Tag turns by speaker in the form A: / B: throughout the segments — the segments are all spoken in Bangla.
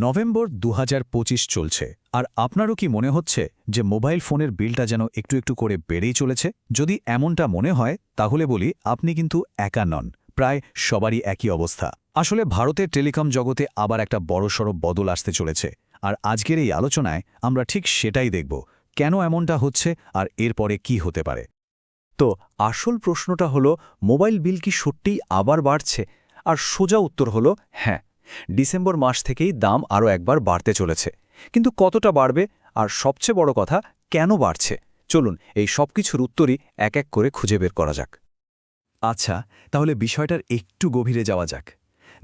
A: নভেম্বর দু হাজার পঁচিশ চলছে। আর আপনারও কি মনে হচ্ছে যে মোবাইল ফোনের বিলটা যেন একটু একটু করে বেড়েই চলেছে? যদি এমনটা মনে হয়, তাহলে বলি আপনি কিন্তু একা নন। প্রায় সবারই একই অবস্থা। আসলে ভারতের টেলিকম জগতে আবার একটা বড়সড় বদল আসতে চলেছে। আর আজকের এই আলোচনায় আমরা ঠিক সেটাই দেখব। কেন এমনটা হচ্ছে আর এরপরে কি হতে পারে?
B: তো আসল প্রশ্নটা হলো, মোবাইল বিল কি সত্যিই আবার বাড়ছে? আর সোজা উত্তর হলো হ্যাঁ। ডিসেম্বর মাস থেকেই দাম আরও একবার বাড়তে চলেছে। কিন্তু কতটা বাড়বে আর সবচেয়ে বড় কথা, কেন বাড়ছে? চলুন এই সব কিছুর উত্তরই এক এক করে খুঁজে বের করা যাক।
A: আচ্ছা তাহলে বিষয়টার একটু গভীরে যাওয়া যাক।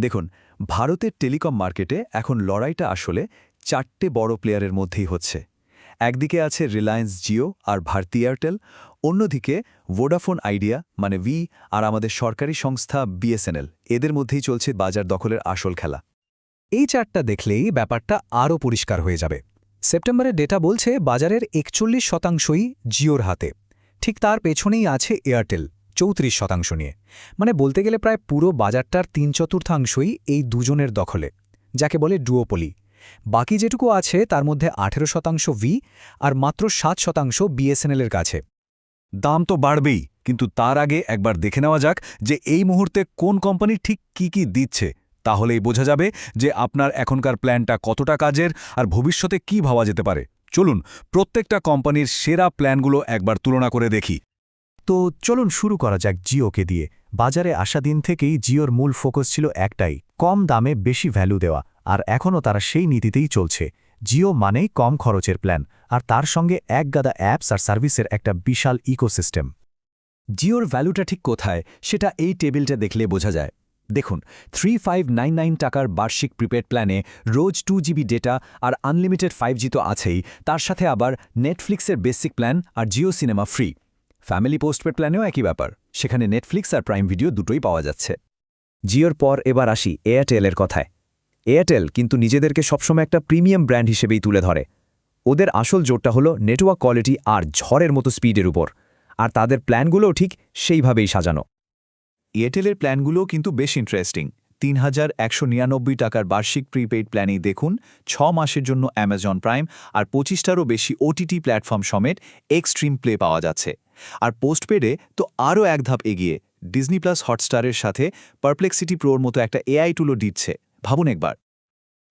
A: দেখুন, ভারতের টেলিকম মার্কেটে এখন লড়াইটা আসলে চারটে বড় প্লেয়ারের মধ্যেই হচ্ছে। একদিকে আছে রিলায়েন্স জিও আর ভারতী এয়ারটেল অন্যদিকে ভোডাফোন আইডিয়া মানে ভি আর আমাদের সরকারি সংস্থা বিএসএনএল এদের মধ্যেই চলছে বাজার দখলের আসল খেলা।
C: এই চারটা দেখলেই ব্যাপারটা আরও পরিষ্কার হয়ে যাবে। সেপ্টেম্বরের ডেটা বলছে বাজারের একচল্লিশ শতাংশই জিওর হাতে। ঠিক তার পেছনেই আছে এয়ারটেল চৌত্রিশ শতাংশ নিয়ে। মানে বলতে গেলে প্রায় পুরো বাজারটার তিন চতুর্থাংশই এই দুজনের দখলে, যাকে বলে ডুওপলি বাকি যেটুকু আছে তার মধ্যে আঠেরো শতাংশ ভি আর মাত্র সাত শতাংশ বিএসএনএলের কাছে।
A: দাম তো বাড়বেই, কিন্তু তার আগে একবার দেখে নেওয়া যাক যে এই মুহূর্তে কোন কোম্পানি ঠিক কি কি দিচ্ছে। তাহলেই বোঝা যাবে যে আপনার এখনকার প্ল্যানটা কতটা কাজের আর ভবিষ্যতে কি ভাবা যেতে পারে। চলুন, প্রত্যেকটা কোম্পানির সেরা প্ল্যানগুলো একবার তুলনা করে দেখি।
C: তো চলুন শুরু করা যাক জিওকে দিয়ে। বাজারে আসা দিন থেকেই জিওর মূল ফোকাস ছিল একটাই, কম দামে বেশি ভ্যালু দেওয়া। আর এখনও তারা সেই নীতিতেই চলছে। জিও মানেই কম খরচের প্ল্যান, আর তার সঙ্গে এক গাদা অ্যাপস আর সার্ভিসের একটা বিশাল ইকোসিস্টেম।
A: জিওর ভ্যালুটা ঠিক কোথায়, সেটা এই টেবিলটা দেখলে বোঝা যায়। দেখুন থ্রি টাকার বার্ষিক প্রিপেড প্ল্যানে রোজ টু জিবি ডেটা আর আনলিমিটেড ফাইভ জি তো আছেই, তার সাথে আবার নেটফ্লিক্সের বেসিক প্ল্যান আর Jio cinema free family postpaid প্ল্যানেও একই ব্যাপার, সেখানে নেটফ্লিক্স আর প্রাইম ভিডিও দুটোই পাওয়া যাচ্ছে।
B: জিওর পর এবার আসি এয়ারটেলের কথায়। এয়ারটেল কিন্তু নিজেদেরকে সবসময় একটা প্রিমিয়াম ব্র্যান্ড হিসেবেই তুলে ধরে। ওদের আসল জোরটা হলো নেটওয়ার্ক কোয়ালিটি আর ঝড়ের মতো স্পিডের উপর। আর তাদের প্ল্যানগুলোও ঠিক সেইভাবেই সাজানো।
A: এয়ারটেলের প্ল্যানগুলোও কিন্তু বেশ ইন্টারেস্টিং তিন হাজার একশো নিরানব্বই টাকার বার্ষিক প্রিপেইড প্ল্যানেই দেখুন, ছ মাসের জন্য অ্যামাজন প্রাইম আর পঁচিশটারও বেশি ওটিটি প্ল্যাটফর্ম সমেত এক্সট্রিম প্লে পাওয়া যাচ্ছে। আর পোস্টপেডে তো আরও এক ধাপ এগিয়ে ডিজনি প্লাস হটস্টারের সাথে পারপ্লেক্সিটি প্রোর মতো একটা এআই টুলও দিচ্ছে। ভাবুন একবার।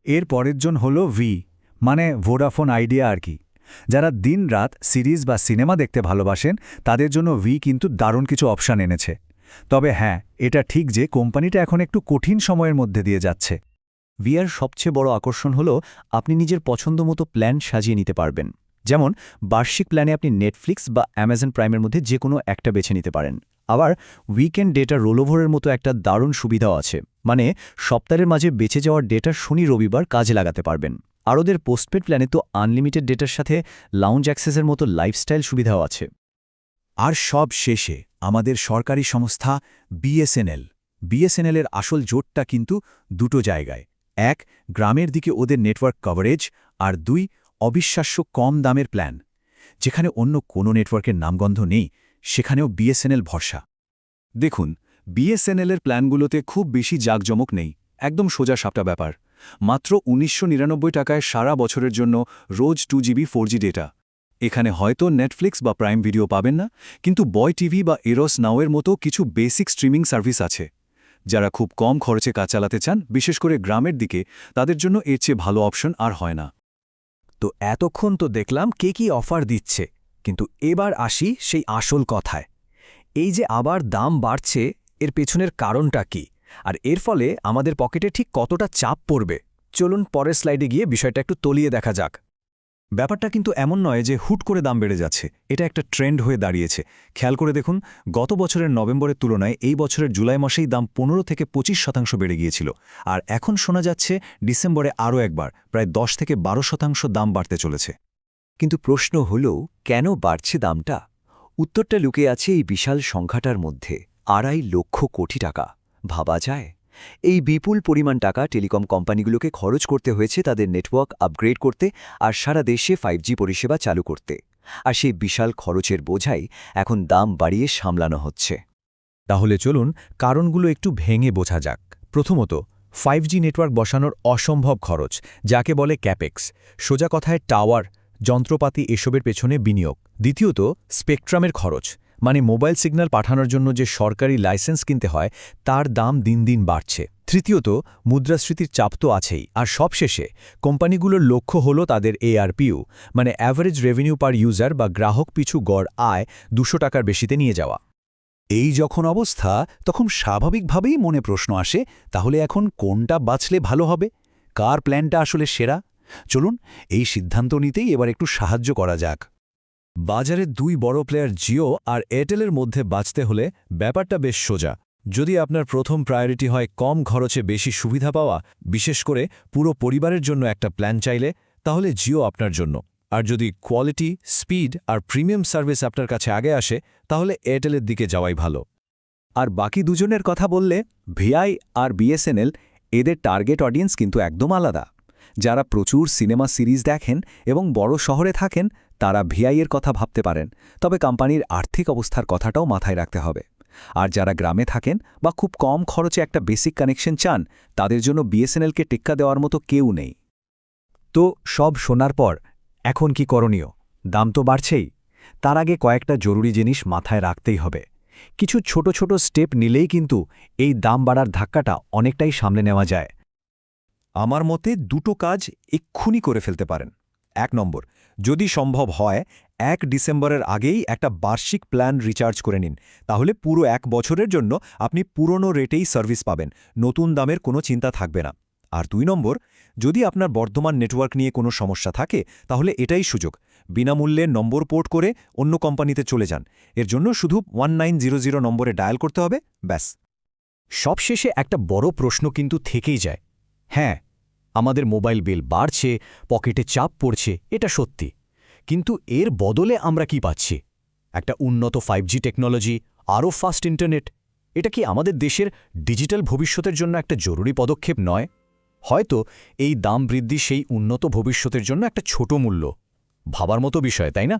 A: এর পরের জন হল ভি মানে ভোডাফোন আইডিয়া আর কি। যারা দিন রাত সিরিজ বা সিনেমা দেখতে ভালোবাসেন, তাদের জন্য ভি কিন্তু দারুণ কিছু অপশান এনেছে। তবে হ্যাঁ এটা ঠিক যে কোম্পানিটা এখন একটু কঠিন সময়ের মধ্যে দিয়ে যাচ্ছে। ভিআর সবচেয়ে বড় আকর্ষণ হল, আপনি নিজের পছন্দ মতো প্ল্যান সাজিয়ে নিতে পারবেন। যেমন, বার্ষিক প্ল্যানে আপনি নেটফ্লিক্স বা অ্যামাজন প্রাইমের মধ্যে যে কোনো একটা বেছে নিতে পারেন। আবার উইকেন্ড ডেটা রোলওভারের মতো একটা দারুণ সুবিধাও আছে। মানে সপ্তাহের মাঝে বেঁচে যাওয়ার ডেটা শনি রবিবার কাজে লাগাতে পারবেন। আর ওদের পোস্টপেড প্ল্যানে তো আনলিমিটেড ডেটার সাথে লাউঞ্জ অ্যাক্সেসের মতো লাইফস্টাইল সুবিধাও আছে। আর সব শেষে আমাদের সরকারি সংস্থা বিএসএনএল বিএসএনএলের আসল জোটটা কিন্তু দুটো জায়গায়। এক, গ্রামের দিকে ওদের নেটওয়ার্ক কভারেজ আর দুই, অবিশ্বাস্য কম দামের প্ল্যান যেখানে অন্য কোনো নেটওয়ার্কের নামগন্ধ নেই। সেখানেও বিএসএনএল ভরসা। দেখুন, বিএসএনএলের প্ল্যানগুলোতে খুব বেশি জাঁকজমক নেই, একদম সোজা সাপটা ব্যাপার। মাত্র উনিশশো নিরানব্বই টাকায় সারা বছরের জন্য রোজ টু জিবি ফোর ডেটা। এখানে হয়তো নেটফ্লিক্স বা প্রাইম ভিডিও পাবেন না, কিন্তু বয় টিভি বা এরস নাওয়ের মতো কিছু বেসিক স্ট্রিমিং সার্ভিস আছে। যারা খুব কম খরচে কাজ চালাতে চান, বিশেষ করে গ্রামের দিকে, তাদের জন্য এর চেয়ে ভালো অপশন আর হয় না।
C: তো এতক্ষণ তো দেখলাম কে কি অফার দিচ্ছে। কিন্তু এবার আসি সেই আসল কথায়। এই যে আবার দাম বাড়ছে, এর পেছনের কারণটা কি? আর এর ফলে আমাদের পকেটে ঠিক কতটা চাপ পড়বে? চলুন পরের স্লাইডে গিয়ে বিষয়টা একটু তলিয়ে দেখা যাক।
A: ব্যাপারটা কিন্তু এমন নয় যে হুট করে দাম বেড়ে যাচ্ছে। এটা একটা ট্রেন্ড হয়ে দাঁড়িয়েছে। খেয়াল করে দেখুন, গত বছরের নভেম্বরের তুলনায় এই বছরের জুলাই মাসেই দাম পনেরো থেকে পঁচিশ শতাংশ বেড়ে গিয়েছিল। আর এখন শোনা যাচ্ছে ডিসেম্বরে আরও একবার, প্রায় দশ থেকে বারো শতাংশ দাম বাড়তে চলেছে।
B: কিন্তু প্রশ্ন হল, কেন বাড়ছে দামটা? উত্তরটা লুকিয়ে আছে এই বিশাল সংখ্যাটার মধ্যে, আড়াই লক্ষ কোটি টাকা। ভাবা যায়। এই বিপুল পরিমাণ টাকা টেলিকম কোম্পানিগুলোকে খরচ করতে হয়েছে তাদের নেটওয়ার্ক আপগ্রেড করতে আর সারা দেশে ফাইভ পরিষেবা চালু করতে। আর সেই বিশাল খরচের বোঝাই এখন দাম বাড়িয়ে সামলানো হচ্ছে।
C: তাহলে চলুন কারণগুলো একটু ভেঙে বোঝা যাক। প্রথমত
D: ফাইভ নেটওয়ার্ক বসানোর অসম্ভব খরচ, যাকে বলে ক্যাপেক্স সোজা কথায় টাওয়ার যন্ত্রপাতি এসবের পেছনে বিনিয়োগ। দ্বিতীয়ত, স্পেকট্রামের খরচ মানে মোবাইল সিগন্যাল পাঠানোর জন্য যে সরকারি লাইসেন্স কিনতে হয়, তার দাম দিন দিন বাড়ছে। তৃতীয়ত, মুদ্রাস্ফীতির চাপ তো আছেই, আর সবশেষে, কোম্পানিগুলোর লক্ষ্য হল তাদের এআরপিউ মানে অ্যাভারেজ রেভিনিউ পার ইউজার বা গ্রাহক পিছু গড় আয় দুশো টাকার বেশিতে নিয়ে যাওয়া।
E: এই যখন অবস্থা, তখন স্বাভাবিকভাবেই মনে প্রশ্ন আসে, তাহলে এখন কোনটা বাঁচলে ভালো হবে? কার প্ল্যানটা আসলে সেরা? চলুন এই সিদ্ধান্ত নিতেই এবার একটু সাহায্য করা যাক।
A: বাজারে দুই বড় প্লেয়ার জিও আর এয়ারটেলের মধ্যে বাঁচতে হলে ব্যাপারটা বেশ সোজা। যদি আপনার প্রথম প্রায়োরিটি হয় কম খরচে বেশি সুবিধা পাওয়া, বিশেষ করে পুরো পরিবারের জন্য একটা প্ল্যান চাইলে, তাহলে জিও আপনার জন্য। আর যদি কোয়ালিটি স্পিড আর প্রিমিয়াম সার্ভিস আপনার কাছে আগে আসে, তাহলে এয়ারটেলের দিকে যাওয়াই ভালো।
B: আর বাকি দুজনের কথা বললে ভিআই আর বিএসএনএল এদের টার্গেট অডিয়েন্স কিন্তু একদম আলাদা। যারা প্রচুর সিনেমা সিরিজ দেখেন এবং বড় শহরে থাকেন, তারা ভিআইয়ের কথা ভাবতে পারেন, তবে কোম্পানির আর্থিক অবস্থার কথাটাও মাথায় রাখতে হবে। আর যারা গ্রামে থাকেন বা খুব কম খরচে একটা বেসিক কানেকশন চান, তাদের জন্য বিএসএনএলকে টেক্কা দেওয়ার মতো কেউ নেই।
C: তো সব শোনার পর, এখন কি করণীয়? দাম তো বাড়ছেই। তার আগে কয়েকটা জরুরি জিনিস মাথায় রাখতেই হবে। কিছু ছোট ছোট স্টেপ নিলেই কিন্তু এই দাম বাড়ার ধাক্কাটা অনেকটাই সামলে নেওয়া যায়।
D: আমার মতে দুটো কাজ এক্ষুনি করে ফেলতে পারেন। এক নম্বর, যদি সম্ভব হয়, এক ডিসেম্বরের আগেই একটা বার্ষিক প্ল্যান রিচার্জ করে নিন। তাহলে পুরো এক বছরের জন্য আপনি পুরনো রেটেই সার্ভিস পাবেন, নতুন দামের কোনো চিন্তা থাকবে না। আর দুই নম্বর, যদি আপনার বর্ধমান নেটওয়ার্ক নিয়ে কোনো সমস্যা থাকে, তাহলে এটাই সুযোগ। বিনামূল্যে নম্বর পোর্ট করে অন্য কোম্পানিতে চলে যান। এর জন্য শুধু ওয়ান নম্বরে ডায়াল করতে হবে, ব্যাস।
C: সবশেষে একটা বড় প্রশ্ন কিন্তু থেকেই যায় হ্যাঁ আমাদের মোবাইল বিল বাড়ছে, পকেটে চাপ পড়ছে, এটা সত্যি। কিন্তু এর বদলে আমরা কি পাচ্ছি? একটা উন্নত ফাইভ জি টেকনোলজি আরও ফাস্ট ইন্টারনেট এটা কি আমাদের দেশের ডিজিটাল ভবিষ্যতের জন্য একটা জরুরি পদক্ষেপ নয়? হয়তো এই দাম বৃদ্ধি সেই উন্নত ভবিষ্যতের জন্য একটা ছোট মূল্য। ভাবার মতো বিষয়, তাই না?